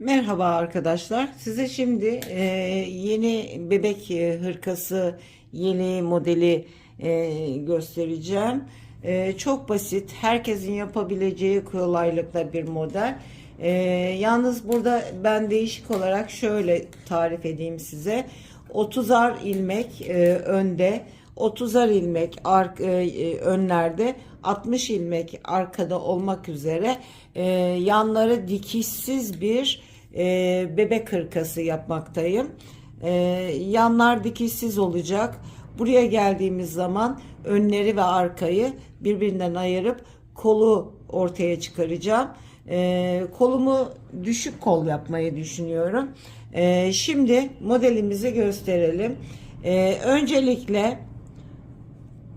Merhaba arkadaşlar. Size şimdi e, yeni bebek e, hırkası yeni modeli e, göstereceğim. E, çok basit, herkesin yapabileceği kolaylıkla bir model. E, yalnız burada ben değişik olarak şöyle tarif edeyim size. 30'ar ilmek e, önde, 30'ar ilmek ark, e, e, önlerde, 60 ilmek arkada olmak üzere e, yanları dikişsiz bir e, bebek hırkası yapmaktayım. E, yanlar dikişsiz olacak. Buraya geldiğimiz zaman önleri ve arkayı birbirinden ayırıp kolu ortaya çıkaracağım. E, kolumu düşük kol yapmayı düşünüyorum. E, şimdi modelimizi gösterelim. E, öncelikle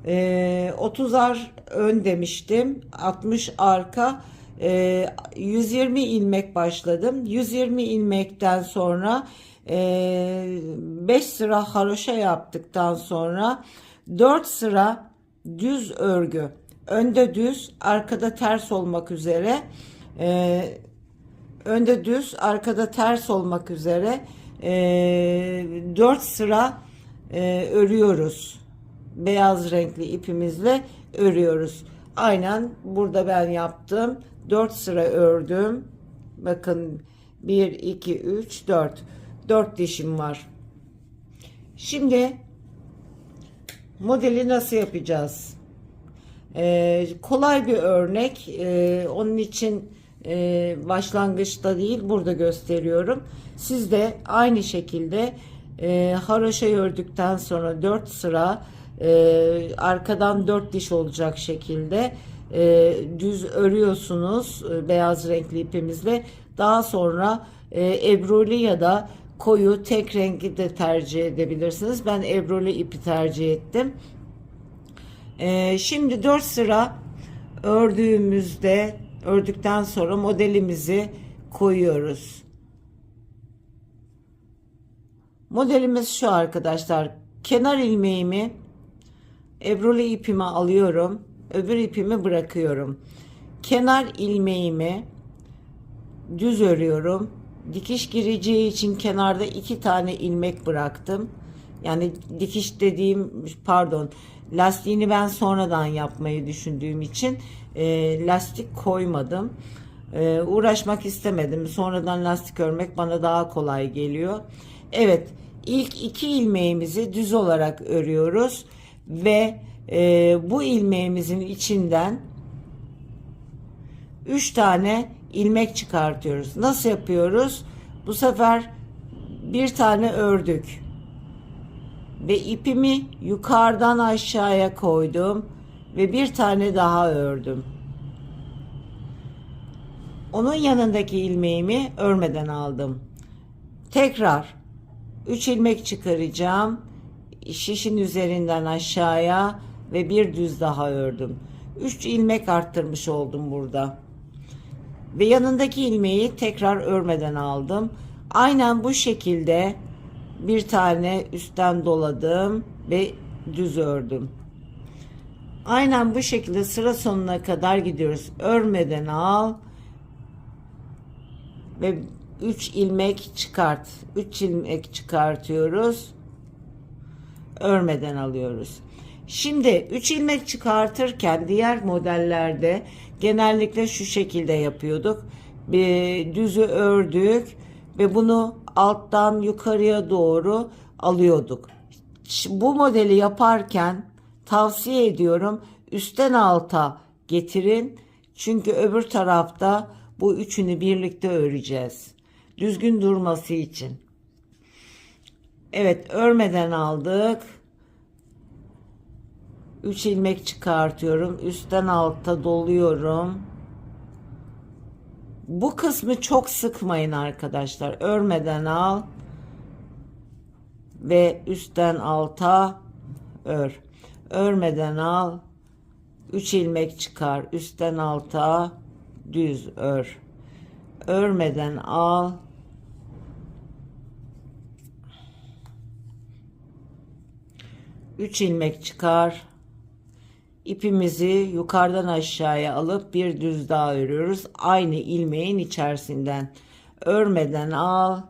e, 30'ar ön demiştim. 60 arka. E, 120 ilmek başladım. 120 ilmekten sonra e, 5 sıra haroşa yaptıktan sonra 4 sıra düz örgü. Önde düz, arkada ters olmak üzere. E, önde düz, arkada ters olmak üzere e, 4 sıra e, örüyoruz. Beyaz renkli ipimizle örüyoruz. Aynen burada ben yaptım. 4 sıra ördüm. Bakın 1, 2, 3, 4. 4 dişim var. Şimdi modeli nasıl yapacağız? Ee, kolay bir örnek. Ee, onun için e, başlangıçta değil burada gösteriyorum. Siz de aynı şekilde e, haroşa ördükten sonra 4 sıra e, arkadan 4 diş olacak şekilde e, düz örüyorsunuz e, beyaz renkli ipimizle. Daha sonra e, ebruli ya da koyu tek rengi de tercih edebilirsiniz. Ben ebruli ipi tercih ettim. Ee, şimdi 4 sıra ördüğümüzde ördükten sonra modelimizi koyuyoruz. Modelimiz şu arkadaşlar. Kenar ilmeğimi ebruli ipime alıyorum. Öbür ipimi bırakıyorum. Kenar ilmeğimi düz örüyorum. Dikiş gireceği için kenarda iki tane ilmek bıraktım. Yani dikiş dediğim pardon lastiğini ben sonradan yapmayı düşündüğüm için e, lastik koymadım. E, uğraşmak istemedim. Sonradan lastik örmek bana daha kolay geliyor. Evet ilk iki ilmeğimizi düz olarak örüyoruz ve e, bu ilmeğimizin içinden 3 tane ilmek çıkartıyoruz. Nasıl yapıyoruz? Bu sefer bir tane ördük. Ve ipimi yukarıdan aşağıya koydum ve bir tane daha ördüm. Onun yanındaki ilmeğimi örmeden aldım. Tekrar 3 ilmek çıkaracağım. Şişin üzerinden aşağıya ve bir düz daha ördüm. 3 ilmek arttırmış oldum burada. Ve yanındaki ilmeği tekrar örmeden aldım. Aynen bu şekilde bir tane üstten doladım ve düz ördüm. Aynen bu şekilde sıra sonuna kadar gidiyoruz. Örmeden al ve 3 ilmek çıkart. 3 ilmek çıkartıyoruz. Örmeden alıyoruz. Şimdi 3 ilmek çıkartırken diğer modellerde genellikle şu şekilde yapıyorduk. Bir düzü ördük ve bunu alttan yukarıya doğru alıyorduk. Bu modeli yaparken tavsiye ediyorum üstten alta getirin. Çünkü öbür tarafta bu üçünü birlikte öreceğiz. Düzgün durması için. Evet örmeden aldık. 3 ilmek çıkartıyorum. Üstten alta doluyorum. Bu kısmı çok sıkmayın arkadaşlar. Örmeden al ve üstten alta ör. Örmeden al. 3 ilmek çıkar. Üstten alta düz ör. Örmeden al. Üç ilmek çıkar. İpimizi yukarıdan aşağıya alıp bir düz daha örüyoruz. Aynı ilmeğin içerisinden. örmeden al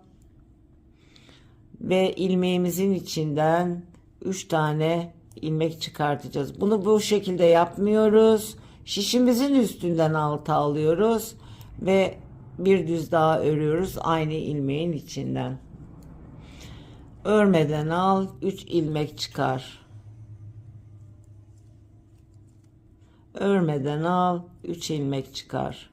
ve ilmeğimizin içinden 3 tane ilmek çıkartacağız. Bunu bu şekilde yapmıyoruz. Şişimizin üstünden alta alıyoruz ve bir düz daha örüyoruz aynı ilmeğin içinden. Örmeden al, 3 ilmek çıkar. Örmeden al, 3 ilmek çıkar.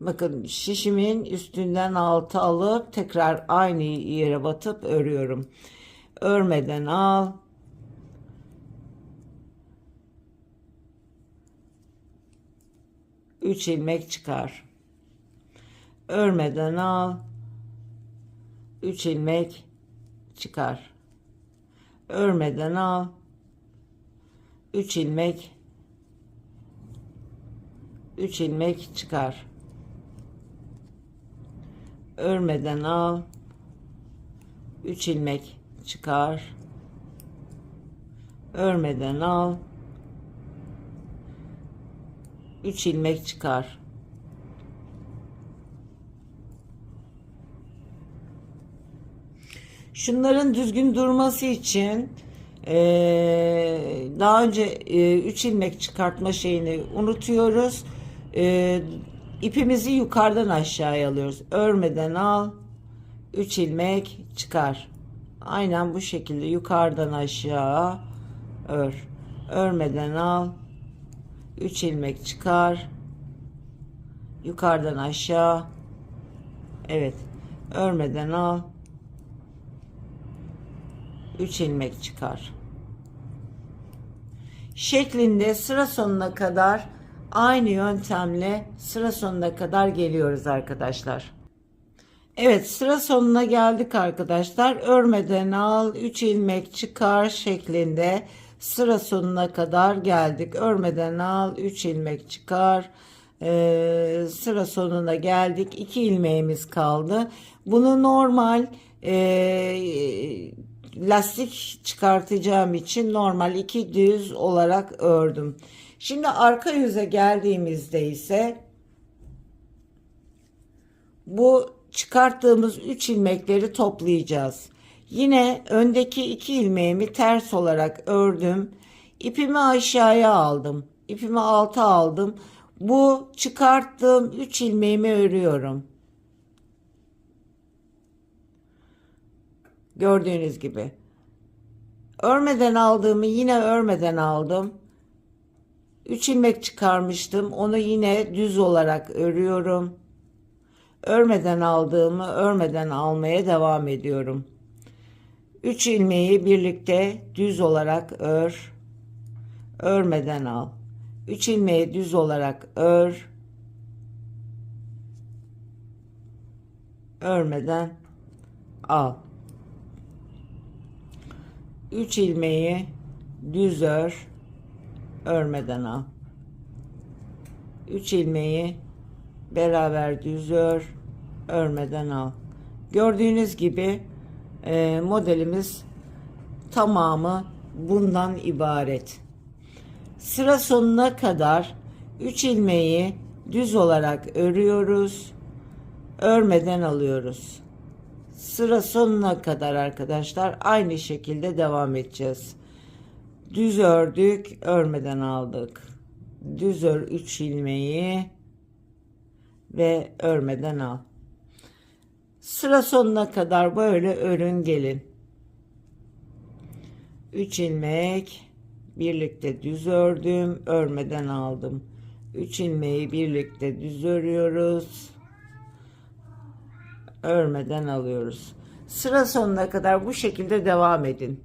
Bakın şişimin üstünden altı alıp tekrar aynı yere batıp örüyorum. Örmeden al. Üç ilmek çıkar. Örmeden al. Üç ilmek çıkar. Örmeden al. Üç ilmek 3 ilmek çıkar. Örmeden al. 3 ilmek çıkar. Örmeden al. 3 ilmek çıkar. Şunların düzgün durması için eee, daha önce 3 ilmek çıkartma şeyini unutuyoruz. Eee, ipimizi yukarıdan aşağıya alıyoruz. Örmeden al. 3 ilmek çıkar. Aynen bu şekilde yukarıdan aşağı ör. Örmeden al. 3 ilmek çıkar. Yukarıdan aşağı. Evet. Örmeden al. 3 ilmek çıkar. Şeklinde sıra sonuna kadar aynı yöntemle sıra sonuna kadar geliyoruz arkadaşlar. Evet sıra sonuna geldik arkadaşlar. Örmeden al 3 ilmek çıkar şeklinde sıra sonuna kadar geldik. Örmeden al 3 ilmek çıkar. Ee, sıra sonuna geldik. 2 ilmeğimiz kaldı. Bunu normal ee, lastik çıkartacağım için normal iki düz olarak ördüm. Şimdi arka yüze geldiğimizde ise bu çıkarttığımız 3 ilmekleri toplayacağız. Yine öndeki 2 ilmeğimi ters olarak ördüm. İpimi aşağıya aldım. İpimi alta aldım. Bu çıkarttığım 3 ilmeğimi örüyorum. Gördüğünüz gibi. Örmeden aldığımı yine örmeden aldım. 3 ilmek çıkarmıştım. Onu yine düz olarak örüyorum. Örmeden aldığımı örmeden almaya devam ediyorum. 3 ilmeği birlikte düz olarak ör. Örmeden al. 3 ilmeği düz olarak ör. Örmeden al. 3 ilmeği düz ör örmeden al. 3 ilmeği beraber düz ör örmeden al. Gördüğünüz gibi e, modelimiz tamamı bundan ibaret. Sıra sonuna kadar 3 ilmeği düz olarak örüyoruz örmeden alıyoruz. Sıra sonuna kadar arkadaşlar aynı şekilde devam edeceğiz. Düz ördük, örmeden aldık. Düz ör 3 ilmeği ve örmeden al. Sıra sonuna kadar böyle örün gelin. 3 ilmek birlikte düz ördüm, örmeden aldım. 3 ilmeği birlikte düz örüyoruz örmeden alıyoruz. Sıra sonuna kadar bu şekilde devam edin.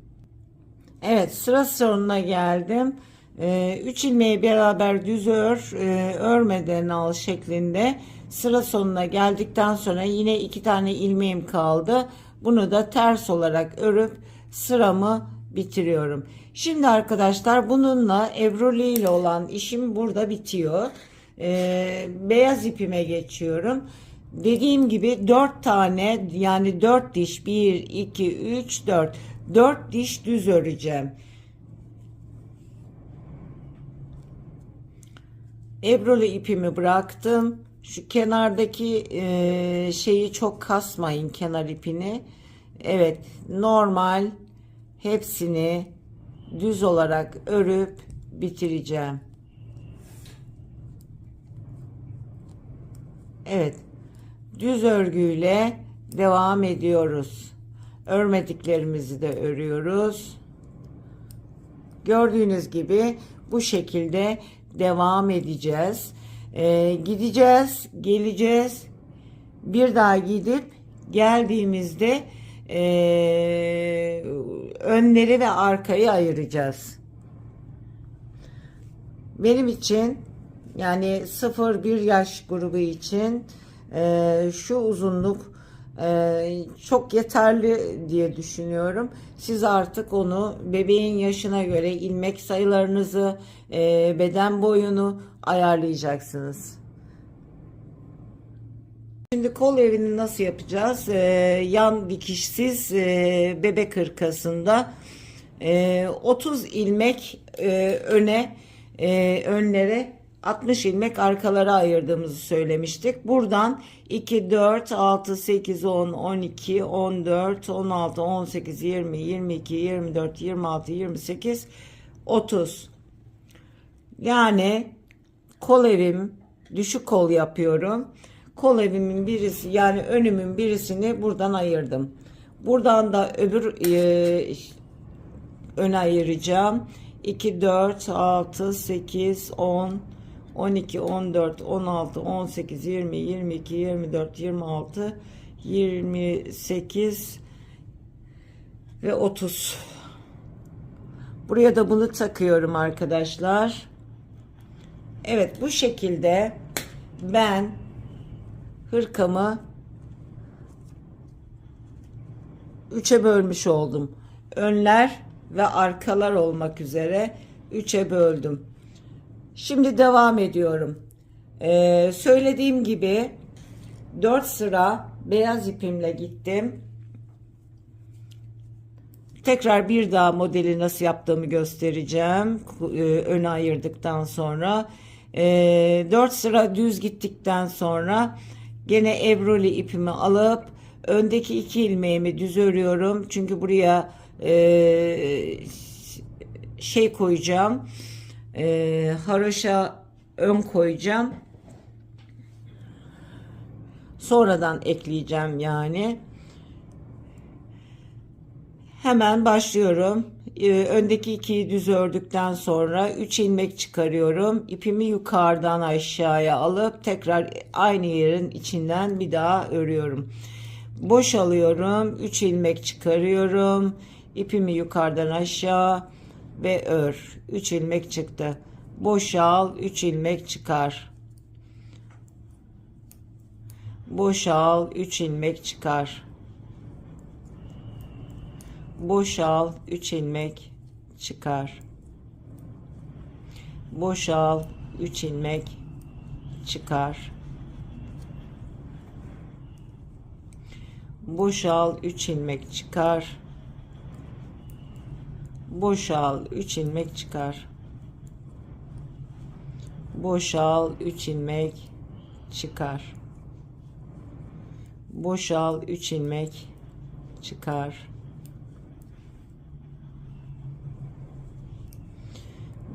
Evet sıra sonuna geldim. 3 ee, ilmeği beraber düz ör, e, örmeden al şeklinde sıra sonuna geldikten sonra yine iki tane ilmeğim kaldı. Bunu da ters olarak örüp sıramı bitiriyorum. Şimdi arkadaşlar bununla evroli ile olan işim burada bitiyor. Ee, beyaz ipime geçiyorum. Dediğim gibi 4 tane yani 4 diş 1 2 3 4 4 diş düz öreceğim. Ebrolu ipimi bıraktım. Şu kenardaki e, şeyi çok kasmayın kenar ipini. Evet normal hepsini düz olarak örüp bitireceğim. Evet. Düz örgüyle devam ediyoruz. Örmediklerimizi de örüyoruz. Gördüğünüz gibi bu şekilde devam edeceğiz. Ee, gideceğiz, geleceğiz. Bir daha gidip geldiğimizde ee, önleri ve arkayı ayıracağız. Benim için yani 0-1 yaş grubu için e, şu uzunluk e, çok yeterli diye düşünüyorum. Siz artık onu bebeğin yaşına göre ilmek sayılarınızı, e, beden boyunu ayarlayacaksınız. Şimdi kol evini nasıl yapacağız? Ee, yan dikişsiz e, bebek hırkasında e, 30 ilmek e, öne e, önlere 60 ilmek arkalara ayırdığımızı söylemiştik. Buradan 2, 4, 6, 8, 10, 12, 14, 16, 18, 20, 22, 24, 26, 28, 30. Yani kol evim düşük kol yapıyorum. Kol evimin birisi yani önümün birisini buradan ayırdım. Buradan da öbür e, öne ayıracağım. 2, 4, 6, 8, 10, 12, 14, 16, 18, 20, 22, 24, 26, 28 ve 30. Buraya da bunu takıyorum arkadaşlar. Evet bu şekilde ben hırkamı üçe bölmüş oldum. Önler ve arkalar olmak üzere üçe böldüm. Şimdi devam ediyorum. Ee, söylediğim gibi 4 sıra beyaz ipimle gittim. Tekrar bir daha modeli nasıl yaptığımı göstereceğim. Ee, öne ayırdıktan sonra. Ee, 4 sıra düz gittikten sonra gene ebruli ipimi alıp öndeki iki ilmeğimi düz örüyorum. Çünkü buraya e, şey koyacağım. E, haroşa ön koyacağım. Sonradan ekleyeceğim yani. Hemen başlıyorum. Ee, öndeki ikiyi düz ördükten sonra 3 ilmek çıkarıyorum. İpimi yukarıdan aşağıya alıp tekrar aynı yerin içinden bir daha örüyorum. Boş alıyorum. 3 ilmek çıkarıyorum. İpimi yukarıdan aşağı ve ör. 3 ilmek çıktı. Boşal 3 ilmek çıkar. Boşal 3 ilmek çıkar boşal 3 ilmek çıkar boşal 3 ilmek çıkar boşal 3 ilmek çıkar boşal 3 ilmek çıkar. Boşal 3 ilmek çıkar. Boşal 3 ilmek çıkar.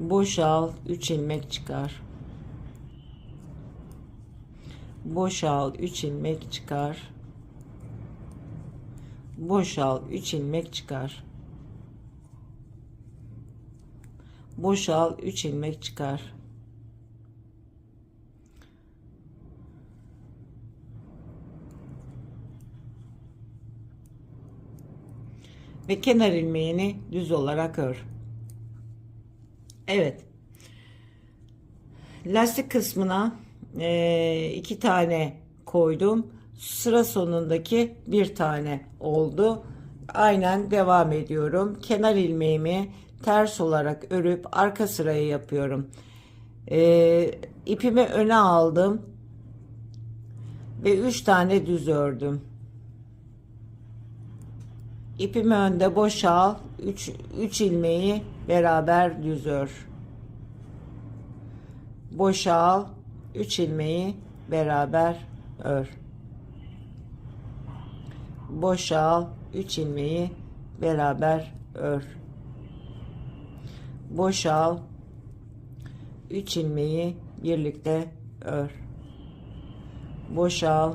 Boşal 3 ilmek çıkar. Boşal 3 ilmek çıkar. Boşal 3 ilmek çıkar boşal 3 ilmek çıkar ve kenar ilmeğini düz olarak ör. Evet. Lastik kısmına e, iki tane koydum. Sıra sonundaki bir tane oldu. Aynen devam ediyorum. Kenar ilmeğimi ters olarak örüp arka sırayı yapıyorum. E, ipimi öne aldım. Ve üç tane düz ördüm. İpimi önde boşal. 3 3 ilmeği beraber düz ör. Boşal. 3 ilmeği beraber ör. Boşal 3 ilmeği beraber ör. Boşal 3 ilmeği birlikte ör. Boşal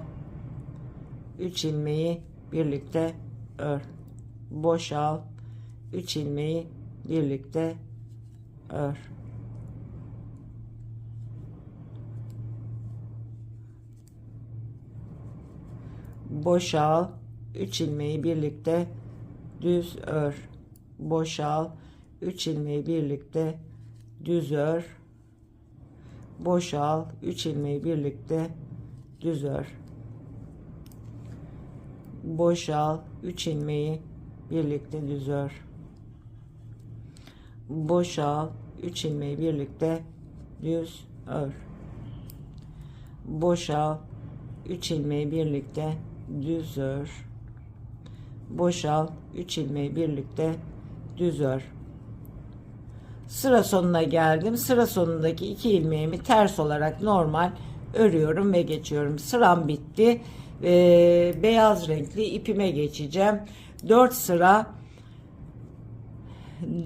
3 ilmeği birlikte ör. Boşal 3 ilmeği birlikte ör. Boşal 3 ilmeği birlikte düz ör. Boşal 3 ilmeği birlikte düz ör. Boşal 3 ilmeği birlikte düz ör. Boşal 3 ilmeği birlikte düz ör. Boşal 3 ilmeği birlikte düz ör. Boşal 3 ilmeği birlikte düz ör. Boşal 3 ilmeği birlikte düz ör. Sıra sonuna geldim. Sıra sonundaki iki ilmeğimi ters olarak normal örüyorum ve geçiyorum. Sıram bitti. Ee, beyaz renkli ipime geçeceğim. 4 sıra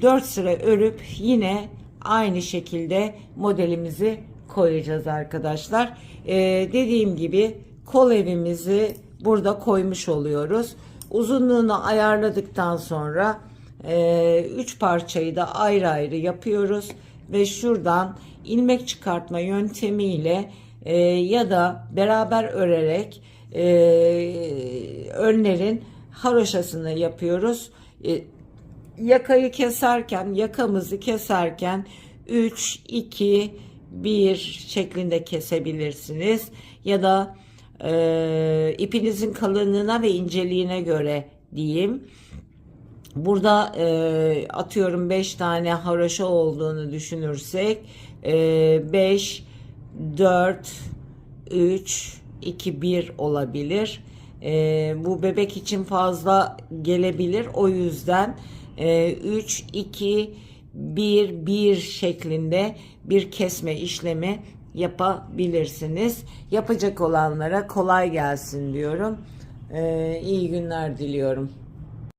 4 sıra örüp yine aynı şekilde modelimizi koyacağız arkadaşlar. Ee, dediğim gibi kol evimizi burada koymuş oluyoruz. Uzunluğunu ayarladıktan sonra 3 parçayı da ayrı ayrı yapıyoruz ve şuradan ilmek çıkartma yöntemiyle e, ya da beraber örerek e, önlerin haroşasını yapıyoruz. E, yakayı keserken yakamızı keserken 3 2 1 şeklinde kesebilirsiniz ya da e, ipinizin kalınlığına ve inceliğine göre diyeyim. Burada e, atıyorum 5 tane haroşa olduğunu düşünürsek 5 4 3 2 1 olabilir. E, bu bebek için fazla gelebilir. O yüzden e, 3 2 1 1 şeklinde bir kesme işlemi yapabilirsiniz. Yapacak olanlara kolay gelsin diyorum. E, iyi günler diliyorum.